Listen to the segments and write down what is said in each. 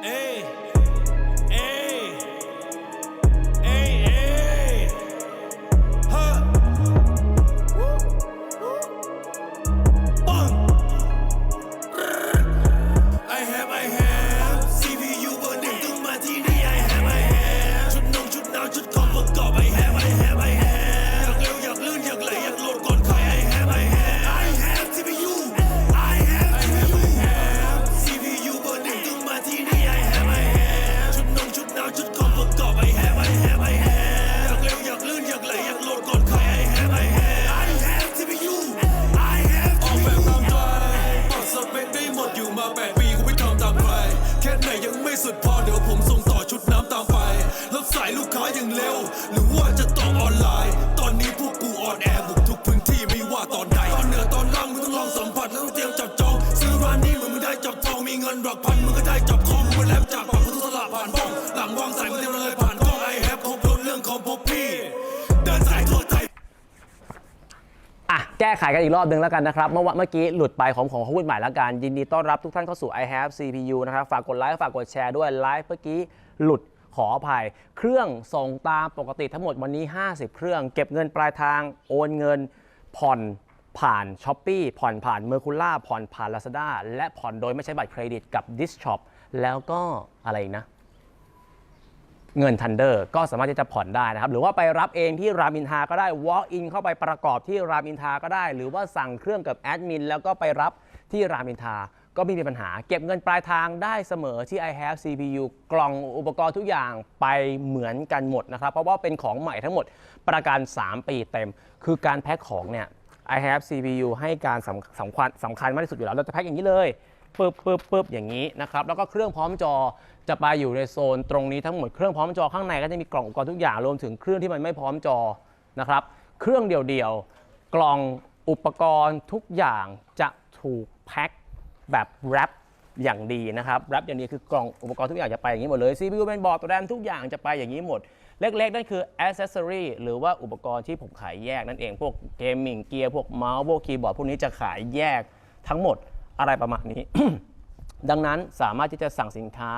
Hey. แก้ไขกันอีกรอบหนึ่งแล้วกันนะครับ เมื่อวะเมื่อกี้หลุดไปของของขาพูดใหม่แล้วกัน ยินดีต้อนรับทุกท่านเข้าสู่ i have CPU นะครับ ฝากกดไลค์ฝากกดแชร์ด้วยไลฟ์เมื่อกี้หลุดขออภัย เครื่องส่งตามปกติทั้งหมดวันนี้ 50 เครื่อง เก็บเงินปลายทาง โอนเงิน ผ่อนผ่าน s h อ p e e ผ่อนผ่าน m e r c u l a ผ่อนผ่าน Lazada และผ่อนโดยไม่ใช้บัตรเครดิตกับ d i s Shop แล้วก็อะไรนะ เงิน Thunder ก็สามารถที่จะผ่อนได้นะครับ หรือว่าไปรับเองที่รามินทาก็ได้ walk in เข้าไปประกอบที่รามินทาก็ได้ หรือว่าสั่งเครื่องกับแอดมินแล้วก็ไปรับที่รามินทาก็ไม่มีปัญหา เก็บเงินปลายทางได้เสมอที่ i have CPU กล่องอุปกรณ์ทุกอย่างไปเหมือนกันหมดนะครับ เพราะว่าเป็นของใหม่ทั้งหมดประกัน 3 ปีเต็ม คือการแพ็คของเนี่ย i have CPU ให้การสำสำคัญสำคัญมากที่สุดอยู่แล้ว เราจะแพ็คอย่างนี้เลย ปึ๊บปึ๊บปึ๊บอย่างนี้นะครับแล้วก็เครื่องพร้อมจอจะไปอยู่ในโซนตรงนี้ทั้งหมดเครื่องพร้อมจอข้างในก็จะมีกล่องอุปกรณ์ทุกอย่างรวมถึงเครื่องที่มันไม่พร้อมจอนะครับเครื่องเดียวๆกล่องอุปกรณ์ทุกอย่างจะถูกแพ็คแบบแรปอย่างดีนะครับแรปอย่างดีคือกล่องอุปกรณ์ทุกอย่างจะไปอย่างนี้หมดเลย CPU เป็นบอร์ดแรมทุกอย่างจะไปอย่างนี้หมด เล็กๆ นั่นคือ accessory หรือว่าอุปกรณ์ที่ผมขายแยกนั่นเองพวกเกมมิ่งเกียร์พวกเมาส์พวกคีย์บอร์ดพวกนี้จะขายแยกทั้งหมด อะไรประมาณนี้ ดังนั้นสามารถที่จะสั่งสินค้า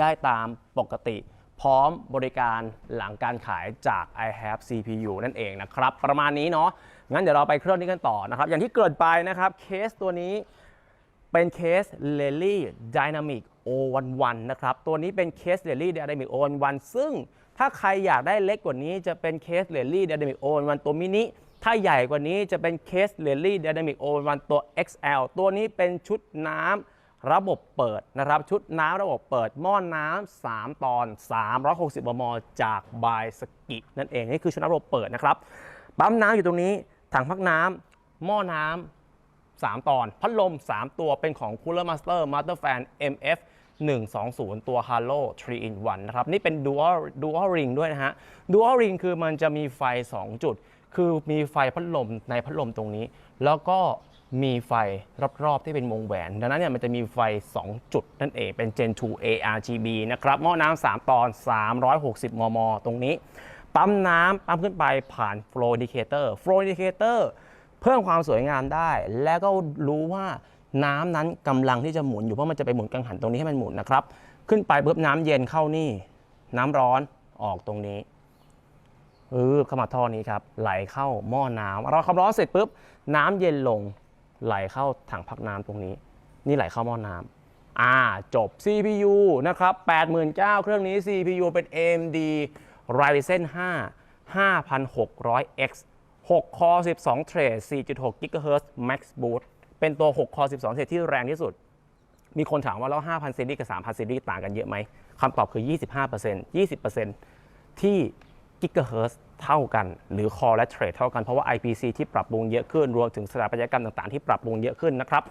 ได้ตามปกติ พร้อมบริการหลังการขายจาก i have CPU นั่นเองนะครับ ประมาณนี้เนาะงั้นเดี๋ยวเราไปเครื่องนี้กันต่อนะครับ อย่างที่เกิดไปนะครับเคสตัวนี้เป็นเคส l e l y Dynamic O11 นะครับ ตัวนี้เป็นเคส l e l y Dynamic O11 ซึ่งถ้าใครอยากได้เล็กกว่านี้จะเป็นเคส l e l y Dynamic O11 ตัวมินิ ถ้าใหญ่กว่านี้จะเป็นเคส l e l y Dynamic O11 ตัว XL ตัวนี้เป็นชุดน้ำระบบเปิดนะครับชุดน้ำระบบเปิดหม้อน้ำ3 ตอน 360 มม จากบายสกินั่นเองนี่คือชุดน้ำระบบเปิดนะครับปั๊มน้ำอยู่ตรงนี้ถังพักน้ำหม้อน้ำ3 ตอน พัดลม 3 ตัวเป็นของ Cooler Master Master Fan MF 120 ตัว Halo 3 in 1 นะครับ นี่เป็น Dual Dual Ring ด้วยนะฮะ Dual Ring คือมันจะมีไฟ 2 จุด คือมีไฟพัดลมในพัดลมตรงนี้ แล้วก็มีไฟรอบๆที่เป็นวงแหวน ดังนั้นเนี่ยมันจะมีไฟ 2 จุดนั่นเอง เป็น Gen 2 ARGB นะครับ หม้อน้ำ3ตอน 360 มม ตรงนี้ ปั๊มน้ำปั๊มขึ้นไปผ่าน flow indicator flow indicator เพิ่มความสวยงามได้ แล้วก็รู้ว่าน้ำนั้นกำลังที่จะหมุนอยู่ เพราะมันจะไปหมุนกังหันตรงนี้ให้มันหมุนนะครับ ขึ้นไปปุ๊บน้ำเย็นเข้านี่ น้ำร้อนออกตรงนี้ ออเข้ามาท่อนี้ครับ ไหลเข้าหม้อน้ำเราความร้อนเสร็จปุ๊บน้ำเย็นลง ไหลเข้าถังพักน้ำตรงนี้ นี่ไหลเข้าหม้อน้ำอ่าจบ CPU นะครับ89,000เครื่องนี้ CPU เป็น AMD Ryzen 5 5600X 6คอ12เทรด4.6 GHz Max Boost เป็นตัว6คอ12เทรดที่แรงที่สุด มีคนถามว่าแล้ว5,000ซีรีส์กับ3,000ซีรีส์ต่างกันเยอะไหมคำตอบคือ 25% 20%ที่ GHz เฮิร์เท่ากัน หรือ Core และ Trade เท่ากัน เพราะว่า IPC ที่ปรับปรุงเยอะขึ้น รวมถึงสถาปัตยกรรมต่างๆ ที่ปรับปรุงเยอะขึ้นนะครับ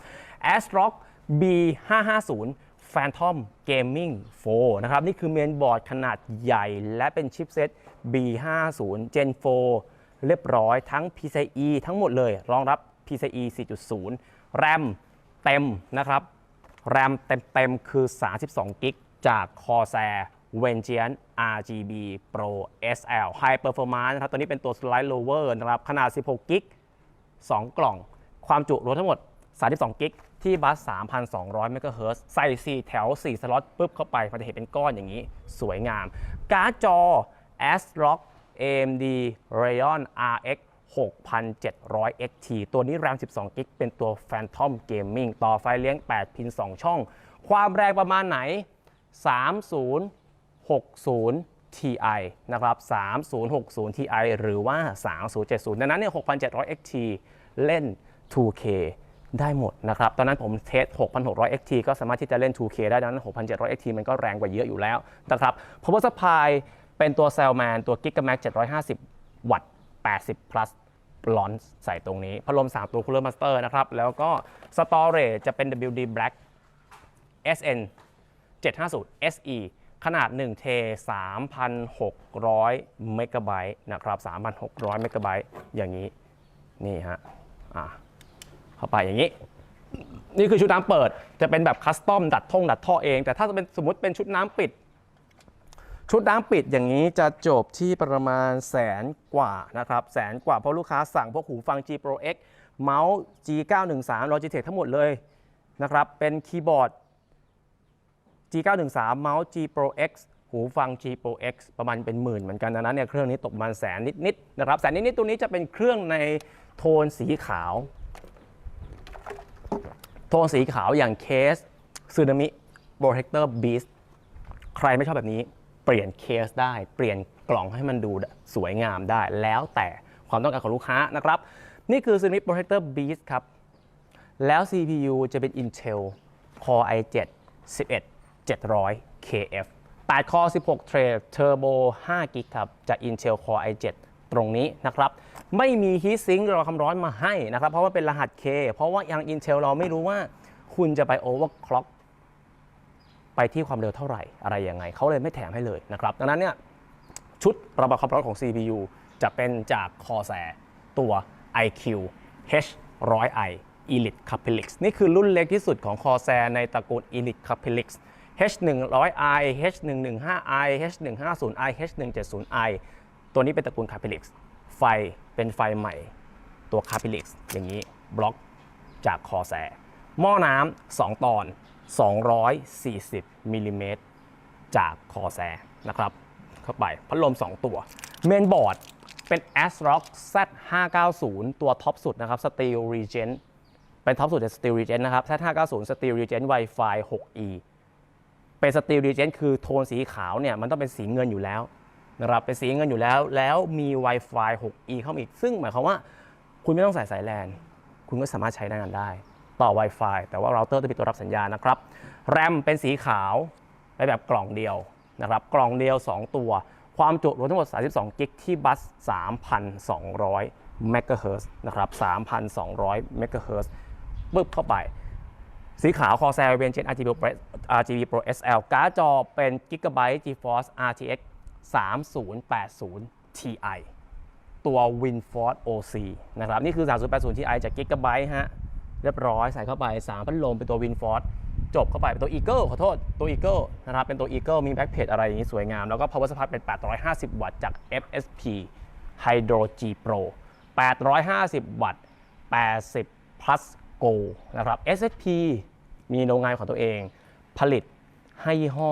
ASRock B550 Phantom Gaming 4 นะครับ นี่คือเมนบอร์ดขนาดใหญ่และเป็นชิปเซต B50 Gen 4 เรียบร้อยทั้ง PCIe ทั้งหมดเลย รองรับ PCIe 4.0 RAM เต็มนะครับ RAM เต็มๆคือ 32 กิกจาก Corsair v e n g e a n RGB Pro SL High Performance นะครับ ตัวนี้เป็นตัว Slide Lower นะครับ ขนาด 16กิก2 กล่อง ความจุรวมทั้งหมด 32กิกที่บัส 3,200เมกะเฮิรตซ์ใส่ 4 แถว 4 สล็อตปุ๊บเข้าไปมันจะเห็นเป็นก้อนอย่างนี้ สวยงาม การ์ดจอ ASRock AMD Radeon RX 6,700 XT ตัวนี้ RAM 12 g b เป็นตัว Phantom Gaming ต่อไฟเลี้ยง 8 พิน 2 ช่อง ความแรงประมาณไหน 3060 Ti นะครับ 3060 Ti หรือว่า 3070 ดังนั้นเนี่ย 6,700 XT เล่น 2K ได้หมดนะครับ ตอนนั้นผมเทส 6,600 XT ก็สามารถที่จะเล่น 2K ได้ ดังนั้น 6,700 XT มันก็แรงกว่าเยอะอยู่แล้วนะครับ Power Supply เป็นตัว c e l m a n ตัว Gigamax 750 วัตต์ 80 plus ลอนใส่ตรงนี้ พัดลม 3 ตัว Cooler Master นะครับ แล้วก็ Storage จะเป็น WD Black SN 750 SE ขนาด1เท3,600เมกะไบต์นะครับ3,600เมกะไบต์อย่างนี้นี่ฮะอะเข้าไปอย่างนี้ นี่คือชุดน้ำเปิดจะเป็นแบบคัสตอมดัดท่งดัดท่อเอง แต่ถ้าเป็นสมมติเป็นชุดน้ำปิด ชุดน้ำปิดอย่างนี้จะจบที่ประมาณแสนกว่านะครับแสนกว่าเพราะลูกค้าสั่งพวกหูฟัง G Pro X เมาส์ G913 Logitech ทั้งหมดเลยนะครับเป็นคีย์บอร์ด G913 เมาส์ G Pro X หูฟัง G Pro X ประมาณเป็นหมื่นเหมือนกันดังนั้นเนี่ยเครื่องนี้ตกประมาณแสนนิดๆนะครับแสนนิดๆตัวนี้จะเป็นเครื่องในโทนสีขาว โทนสีขาวอย่างเคสซูนามิ Protector Beast ใครไม่ชอบแบบนี้เปลี่ยนเคสได้เปลี่ยนกล่องให้มันดูสวยงามได้ แล้วแต่ความต้องการของลูกค้านะครับ นี่คือ Tsunami Protector Beast ครับ แล้ว CPU จะเป็น Intel Core i7 11 700 KF 8 Core 16 Thread Turbo 5 g b ครับจาก Intel Core i7 ตรงนี้นะครับ ไม่มี Heat Sink รอความร้อนมาให้นะครับ เพราะว่าเป็นรหัส K เพราะว่ายัง Intel เราไม่รู้ว่าคุณจะไป overclock ไปที่ความเร็วเท่าไหร่อะไรยังไง เขาเลยไม่แถมให้เลยนะครับ ดังนั้นเนี่ยชุดระบายความร้อนของ CPU จะเป็นจาก Corsair ตัว IQ H100i Elite Capelix นี่คือรุ่นเล็กที่สุดของ Corsair ในตระกูล Elite Capelix H100i H115i H150i H170i ตัวนี้เป็นตระกูล Capelix ไฟเป็นไฟใหม่ตัว Capelix อย่างนี้บล็อกจาก Corsair หม้อน้ำ2ตอน 240มิลลิเมตรจากคอแซนะครับเข้าไปพัดลม 2 ตัว เมนบอร์ดเป็น ASRock Z590 ตัวท็อปสุดนะครับ Steel Regent เป็นท็อปสุดจาก Steel Regent นะครับ Z590 Steel Regent Wi-Fi 6E เป็น Steel Regent คือโทนสีขาวเนี่ยมันต้องเป็นสีเงินอยู่แล้วนะครับเป็นสีเงินอยู่แล้ว แล้วมี Wi-Fi 6E เข้ามาอีก ซึ่งหมายความว่าคุณไม่ต้องใส่สายแลนคุณก็สามารถใช้ได้งานได้ ต่อ Wi-Fi แต่ว่าเราเตอร์ต้องมีตัวรับสัญญาณนะครับแรมเป็นสีขาวในแบบกล่องเดียวนะครับกล่องเดียว 2 ตัว ความจุรวมทั้งหมด 32 กิกที่บัส 3,200 เมกะเฮิร์นะครับ3,200 เมกะเฮิร์ปึ๊บเข้าไป สีขาว Corsair v e n g e RGB Pro, RGB Pro SL การ์ดจอเป็นกิกะไบต์ GeForce RTX 3080 Ti ตัว WinForce OC นะครับ นี่คือ 3080 Ti จากกิกะไบต์ฮะ เรียบร้อยใส่เข้าไป 3 พัดลมเป็นตัว WinForce จบเข้าไปเป็นตัว Eagle ขอโทษ ตัว Eagle นะครับ เป็นตัว Eagle มีแบ็คเพจอะไรอย่างนี้สวยงาม แล้วก็ power supply เป็น 850 วัตต์จาก FSP Hydro G Pro 850 วัตต์ 80 plus go นะครับ SSP มีโรงงานของตัวเอง ผลิตให้ยี่ห้อ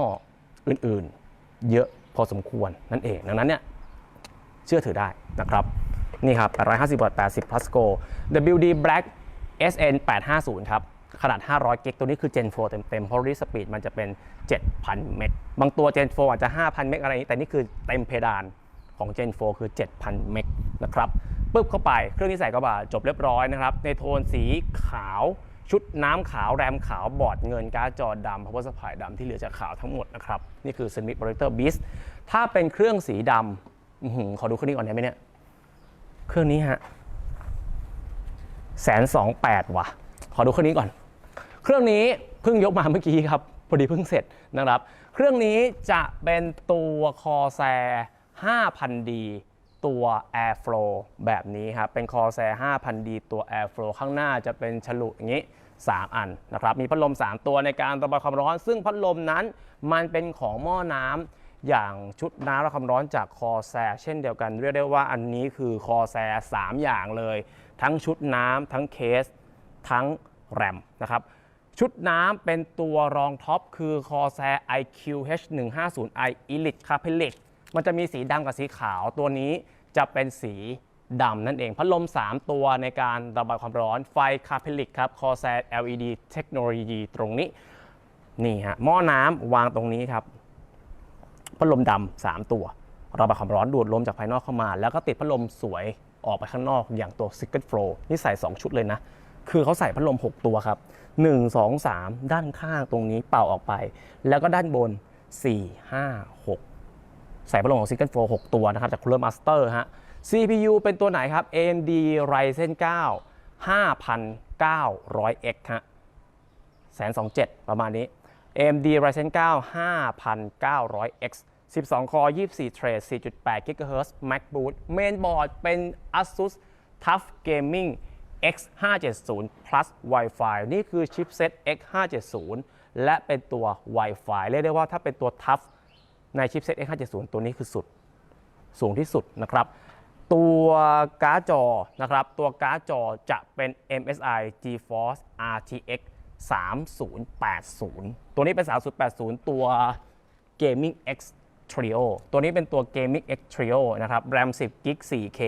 อื่นๆ เยอะพอสมควรนั่นเอง ดังนั้นเนี่ยเชื่อถือได้นะครับ นี่ครับ 850วัตต์80 plus go WD Black SN 850ครับ ขนาด 500 กิกตัวนี้คือ Gen 4 เต็มๆ เพราะ read speed มันจะเป็น 7,000 เมก บางตัว Gen 4 อาจจะ 5,000 เมกอะไรนี้ แต่นี่คือเต็มเพดานของ Gen 4 คือ 7,000 เมกนะครับ ปึ๊บเข้าไป เครื่องนี้ใส่กระบะจบเรียบร้อยนะครับ ในโทนสีขาวชุดน้ำขาวแรมขาวบอร์ดเงินการ์ดจอดำ power supply ดำที่เหลือจากขาวทั้งหมดนะครับ นี่คือ Sonic Projector Beast ถ้าเป็นเครื่องสีดำขอดูเครื่องนี้ก่อนได้ไหมเนี่ย เครื่องนี้ฮะแสนสองแปดว่ะ ขอดูเครื่องนี้ก่อน เครื่องนี้เพิ่งยกมาเมื่อกี้ครับ พอดีเพิ่งเสร็จนะครับ เครื่องนี้จะเป็นตัว Corsair 5,000D ตัว Airflow แบบนี้ครับ เป็น Corsair 5,000D ตัว Airflow ข้างหน้าจะเป็นฉลุอย่างนี้ 3 อันนะครับ มีพัดลม 3 ตัวในการระบายความร้อน ซึ่งพัดลมนั้นมันเป็นของหม้อน้ำอย่างชุดน้ำระบายความร้อนจากคอแซเช่นเดียวกัน เรียกได้ว่าอันนี้คือคอแซ3 อย่างเลย ทั้งชุดน้ำทั้งเคส ทั้งแรมนะครับชุดน้ำเป็นตัวรองท็อปคือ Corsair IQ-H150i Elite Capellic มันจะมีสีดำกับสีขาวตัวนี้ จะเป็นสีดำนั่นเอง พัดลม 3 ตัวในการระบายความร้อนไฟ Capellic ครับ Corsair LED เทคโนโลยีตรงนี้ นี่ฮะหม้อน้ำวางตรงนี้ครับ พัดลมดำสามตัว ระบายความร้อนดูดลมจากภายนอกเข้ามา แล้วก็ติดพัดลมสวยออกไปข้างนอกอย่างตัว Secret Flow นี่ใส่ 2 ชุดเลยนะ คือเขาใส่พัดลม 6 ตัวครับ 1 2 3 ด้านข้างตรงนี้เป่าออกไป แล้วก็ด้านบน 4 5 6 ใส่พัดลมของ Secret Flow 6ตัวนะครับจาก Cooler Master ฮะ CPU เป็นตัวไหนครับ AMD Ryzen 9 5900X ฮะแสนสองเจ็ดประมาณนี้ AMD Ryzen 9 5900X 12 คอ24 เทรด4.8 GHz MacBook Mainboard เป็น ASUS TUF Gaming X570 Plus Wi-Fi นี่คือชิปเซ็ต X570 และเป็นตัว Wi-Fi เรียกได้ว่าถ้าเป็นตัว TUF ในชิปเซ็ต X570 ตัวนี้คือสุดสูงที่สุดนะครับ ตัวการ์ดจอนะครับตัวการ์ดจอจะเป็น MSI GeForce RTX 3080 ตัวนี้เป็น 3080 ตัว Gaming X Trio ตัวนี้เป็นตัว Gaming X Trio นะครับ RAM 10 g b 4K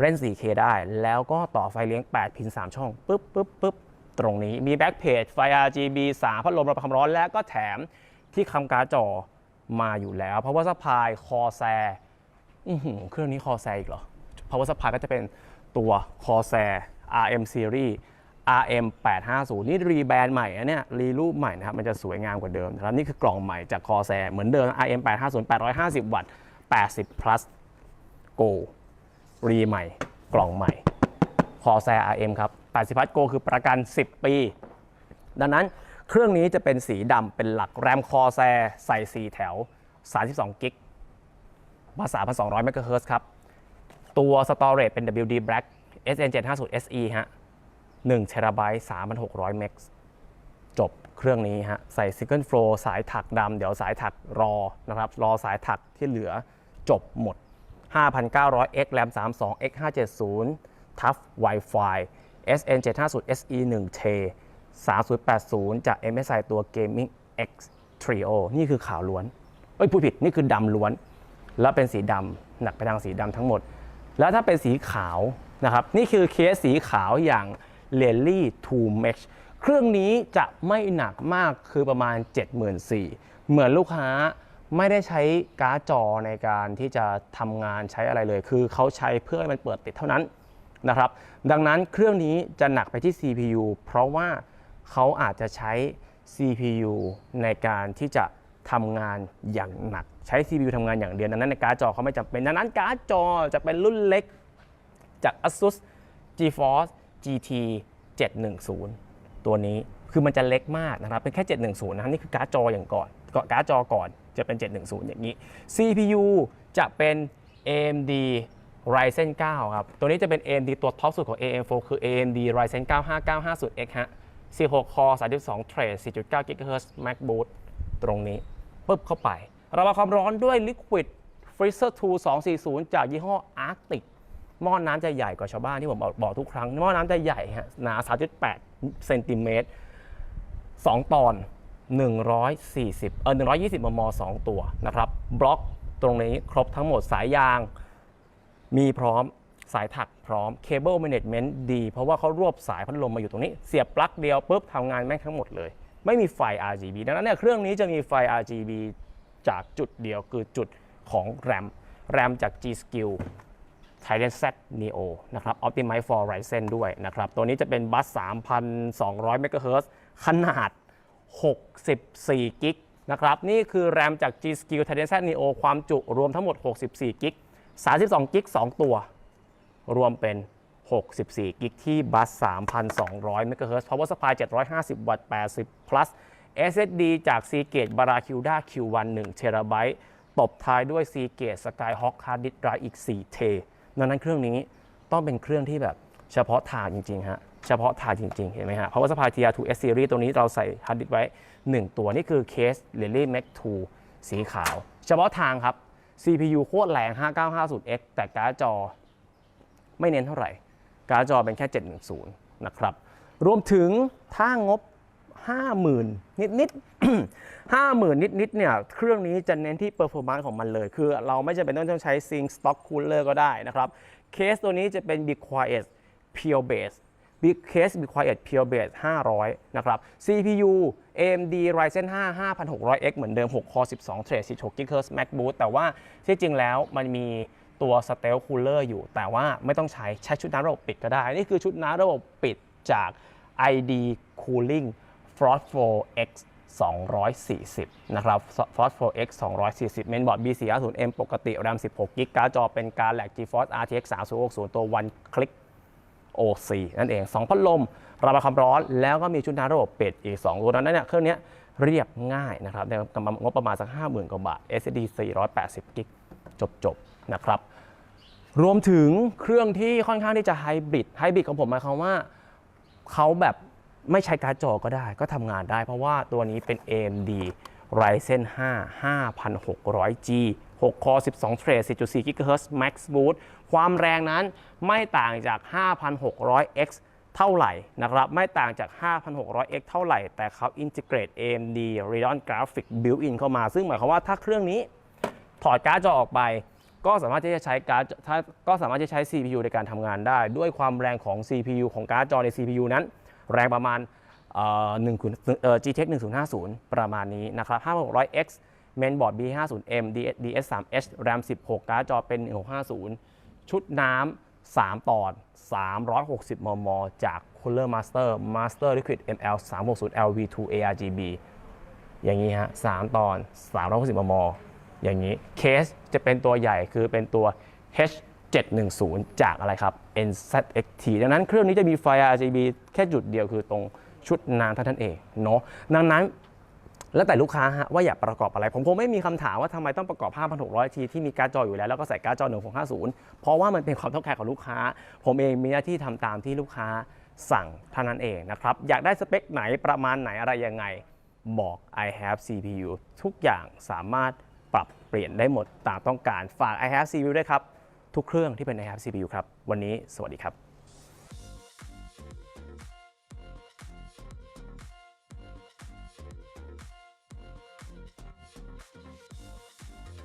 เล่น 4K ได้ แล้วก็ต่อไฟเลี้ยง 8 พิน 3 ช่อง ปึ๊บปึ๊บปึ๊บตรงนี้ มีแบ็กเพจไฟ RGB 3 พัดลมระบายความร้อน และก็แถมที่คำการ์ดจอ มาอยู่แล้วเพราะว่าสปายคอแซอเครื่องนี้คอแซอีกเหรอ power supply ก็จะเป็นตัว Corsair RM series RM 850นี่รีแบรนด์ใหม่นะเนี่ยรีรูปใหม่นะครับ มันจะสวยงามกว่าเดิมนะครับนี่คือกล่องใหม่จาก Corsair เหมือนเดิม RM 850 850 วัตต์ 80 plus go รีใหม่ กล่องใหม่ Corsair RM ครับ 80 plus go คือประกัน 10 ปี ดังนั้น เครื่องนี้จะเป็นสีดำเป็นหลักแรมคอแซใส่ 4 แถว 32 กิกภาษา1,200 MHz ครับ ตัว Storage เป็น WD Black SN750 SE ฮะ1 t b 3,600 เมกจบเครื่องนี้ฮะ ใส่ Single Flow สายถักดำ เดี๋ยวสายถักรอนะครับ รอสายถักที่เหลือจบหมด 5,900X RAM 32 X570 Tough Wi-Fi SN750 SE 1 T 3080 จาก MSI ตัว Gaming X Trio นี่คือขาวล้วน เอ้ย ผู้ผิด นี่คือดำล้วน แล้วเป็นสีดำหนักไปทางสีดำทั้งหมด แล้วถ้าเป็นสีขาวนะครับ นี่คือเคสสีขาวอย่าง l e l y 2 Mesh เครื่องนี้จะไม่หนักมากคือประมาณ 74,000เหมือนลูกค้าไม่ได้ใช้การ์ดจอในการที่จะทำงานใช้อะไรเลย คือเขาใช้เพื่อให้มันเปิดติดเท่านั้นนะครับ ดังนั้นเครื่องนี้จะหนักไปที่ CPU เพราะว่า เขาอาจจะใช้ CPU ในการที่จะทำงานอย่างหนัก ใช้ CPU ทำงานอย่างเดียวดังนั้นในการ์ดจอเขาไม่จำเป็นดังนั้นการ์ดจอจะเป็นรุ่นเล็กจาก ASUS GeForce GT 710 ตัวนี้คือมันจะเล็กมากนะครับ เป็นแค่ 710 นะครับนี่คือการ์ดจออย่างก่อนก็การ์ดจอก่อนจะเป็น 710 อย่างนี้ CPU จะเป็น AMD Ryzen 9 ครับ ตัวนี้จะเป็น AMD ตัวท็อปสุดของ AM4 คือ AMD Ryzen 9 5950X ฮะ 16 Core 32 Thread 4.9 GHz MacBook ตรงนี้ปุ๊บเข้าไป ระบายความร้อนด้วย Liquid Freezer 2 240 จากยี่ห้อ Arctic หม้อน้ำจะใหญ่กว่าชาวบ้านที่ผมบอกทุกครั้ง หม้อน้ำจะใหญ่ฮะหนา 3.8 เซนติเมตร 2 ตอน 140 เออ120 มม 2 ตัวนะครับ บล็อกตรงนี้ครบทั้งหมดสายยางมีพร้อม สายถักพร้อมเคเบิลแมネจเมนต์ดี เพราะว่าเขารวบสายพัดลมมาอยู่ตรงนี้ เสียบปลั๊กเดียวปุ๊บทำงานแม่งทั้งหมดเลย ไม่มีไฟ RGB ดังนั้นเนี่ยเครื่องนี้จะมีไฟ RGB จากจุดเดียวคือจุดของ RAM RAM จาก G Skill Titan Z Neo นะครับ Optimize for Ryzen ด้วยนะครับ ตัวนี้จะเป็นบัส 3,200 MHz ขนาด 64 กิกนะครับ นี่คือ RAM จาก G Skill Titan Z Neo ความจุรวมทั้งหมด 64 กิก32 กิก 2 ตัว รวมเป็น 64 กิกที่บัส 3,200 MHz Power Supply 750 วัตต์ 80 plus SSD จาก Seagate Barracuda Q1 1 t b ตบท้ายด้วย Seagate Skyhawk Hard Disk Drive อีก4 t ดังนั้นเครื่องนี้ต้องเป็นเครื่องที่แบบเฉพาะทางจริง ๆ ฮะ เฉพาะทางจริง ๆ เห็นไหมฮะ Power Supply TR2 S Series ตัวนี้เราใส่ Hard Disk ไว้ 1 ตัวนี่คือเคส Lily Mac 2 สีขาว เฉพาะทางครับ CPU โคตรแรง 5950X แต่การ์ดจอ ไม่เน้นเท่าไหร่ การ์ดจอเป็นแค่ 710 นะครับ รวมถึงถ้างบ 50,000 นิดนิดๆ50,000นิดนิดๆเนี่ยเครื่องนี้จะเน้นที่ performance ของมันเลย คือเราไม่จำเป็นต้องใช้ Sync Stock Cooler ก็ได้นะครับ เคสตัวนี้จะเป็น Be Quiet Pure Base Big Case Be Quiet Pure Base 500 นะครับ CPU AMD Ryzen 5 5600X เหมือนเดิม 6 Core 12 Thread 16 GHz Max Boost แต่ว่าที่จริงแล้วมันมี ตัว Stealth Cooler อยู่ แต่ว่าไม่ต้องใช้ใช้ชุดน้ำระบบปิดก็ได้ นี่คือชุดน้ำระบบปิดจาก ID Cooling Frost 4 X 240 นะครับ Frost 4 X 240 Mainboard B450M ปกติ RAM 16 GB การ์ดจอเป็นการแหลก GeForce RTX 3060 ตัว One Click OC นั่นเอง 2 พัดลม ระบายความร้อน แล้วก็มีชุดน้ำระบบปิดอีก 2 ตัวนั้นเนี่ยเครื่องนี้เรียบง่ายนะครับในงบประมาณสัก 50,000 กว่าบาท SSD 480กิกจบ ๆ นะครับ รวมถึงเครื่องที่ค่อนข้างที่จะไฮบริดไฮบริดของผมหมายความว่าเขาแบบไม่ใช้การ์ดจอก็ได้ก็ทำงานได้ เพราะว่าตัวนี้เป็น AMD Ryzen 5 5600G 6 Core 12 Thread 4.4 GHz Max Boost ความแรงนั้นไม่ต่างจาก 5600X เท่าไหร่นะครับ ไม่ต่างจาก 5600X เท่าไหร่ แต่เขา integrate AMD Radeon Graphics built-in เข้ามา ซึ่งหมายความว่าถ้าเครื่องนี้ถอดการ์ดจอออกไป ก็สามารถที่จะใช้การ์ดถ้าก็สามารถที่จะใช้ CPU ในการทำงานได้ ด้วยความแรงของ CPU ของการ์ดจอใน CPU นั้น แรงประมาณเอ่อ1คุณเอ่อ GTX 1050 ประมาณนี้นะครับ 5600X Mainboard B50M DS3H RAM 16 การ์ดจอเป็น 1650 ชุดน้ำ3ตอน 360 มม จาก Cooler Master Master Liquid ML 360 LV2 ARGB อย่างนี้ฮะ 3 ตอน 360 มม อย่างนี้เคสจะเป็นตัวใหญ่คือเป็นตัว H710 จากอะไรครับ NZXT ดังนั้นเครื่องนี้จะมีไฟ RGB แค่จุดเดียวคือตรงชุดนางเท่านั้นเองเนาะดังนั้นแล้วแต่ลูกค้าฮะว่าอยากประกอบอะไร ผมคงไม่มีคำถามว่าทำไมต้องประกอบ 5,600 ทีที่มีการ์ดจออยู่แล้ว แล้วก็ใส่การ์ดจอ 1650 เพราะว่ามันเป็นความต้องการของลูกค้า ผมเองมีหน้าที่ทำตามที่ลูกค้าสั่งเท่านั้นเองนะครับ อยากได้สเปคไหนประมาณไหนอะไรยังไง บอก I have CPU ทุกอย่างสามารถ เปลี่ยนได้หมดตามต้องการฝาก I have CPU ด้วยครับ ทุกเครื่องที่เป็น I have CPU ครับ วันนี้สวัสดีครับ